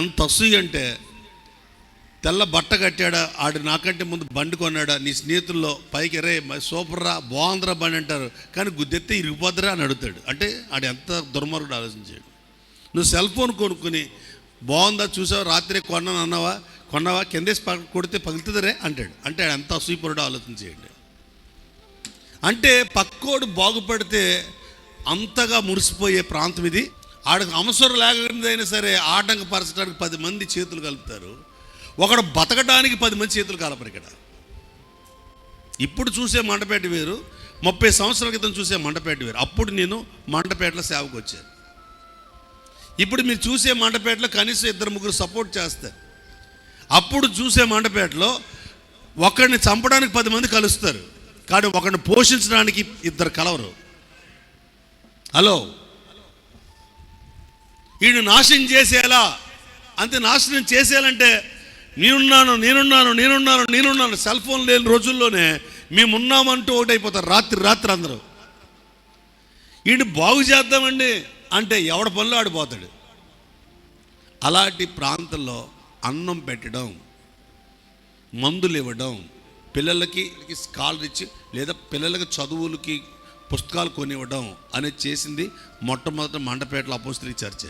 ఎంత అసూయ అంటే తెల్ల బట్ట కట్టాడా ఆడు నాకంటే ముందు బండి కొన్నాడా నీ స్నేహితుల్లో పైకి రే సూపర్ రా బాగుందిరా బండి అంటారు. కానీ గుద్దెత్తే ఇరిగిపోద్దురా అని అడుగుతాడు. అంటే ఆడు ఎంత దుర్మార్గుడు ఆలోచించాడు. నువ్వు సెల్ ఫోన్ కొనుక్కుని బాగుందా చూసావా రాత్రి కొన్నాను అన్నావా కొన్నావా కిందేసి పగ కొడితే పగులుతుందిరే అంటాడు. అంటే ఆడు ఎంత అసూయపరుడో ఆలోచించేయండి అంటే పక్కోడు బాగుపడితే అంతగా మురిసిపోయే ప్రాంతం ఇది. ఆడకు అవసరం లేకపోయినా సరే ఆటంకపరచడానికి పది మంది చేతులు కలుపుతారు. ఒకడు బతకడానికి పది మంది చేతులు కలపరు ఇక్కడ. ఇప్పుడు చూసే మండపేట వేరు ముప్పై సంవత్సరాల క్రితం చూసే మండపేట వేరు. అప్పుడు నేను మండపేటలో సేవకు వచ్చాను. ఇప్పుడు మీరు చూసే మండపేటలో కనీసం ఇద్దరు ముగ్గురు సపోర్ట్ చేస్తారు. అప్పుడు చూసే మండపేటలో ఒకరిని చంపడానికి పది మంది కలుస్తారు. కానీ ఒకరిని పోషించడానికి ఇద్దరు కలవరు. హలో? ఈయన నాశనం చేసేలా. అంతే నాశనం చేసేయాలంటే నేనున్నాను నేనున్నాను నేనున్నాను నేనున్నాను. సెల్ ఫోన్ లేని రోజుల్లోనే మేమున్నామంటూ ఒకటైపోతారు. రాత్రి రాత్రి అందరూ. ఈయన బాగు చేద్దామండి అంటే ఎవడ పనులు ఆడిపోతాడు. అలాంటి ప్రాంతంలో అన్నం పెట్టడం మందులు ఇవ్వడం పిల్లలకి స్కాలర్ ఇచ్చి లేదా పిల్లలకి చదువులకి పుస్తకాలు కొనివ్వడం అనేది చేసింది మొట్టమొదటి మండపేటలో అపోస్తులకి చర్చే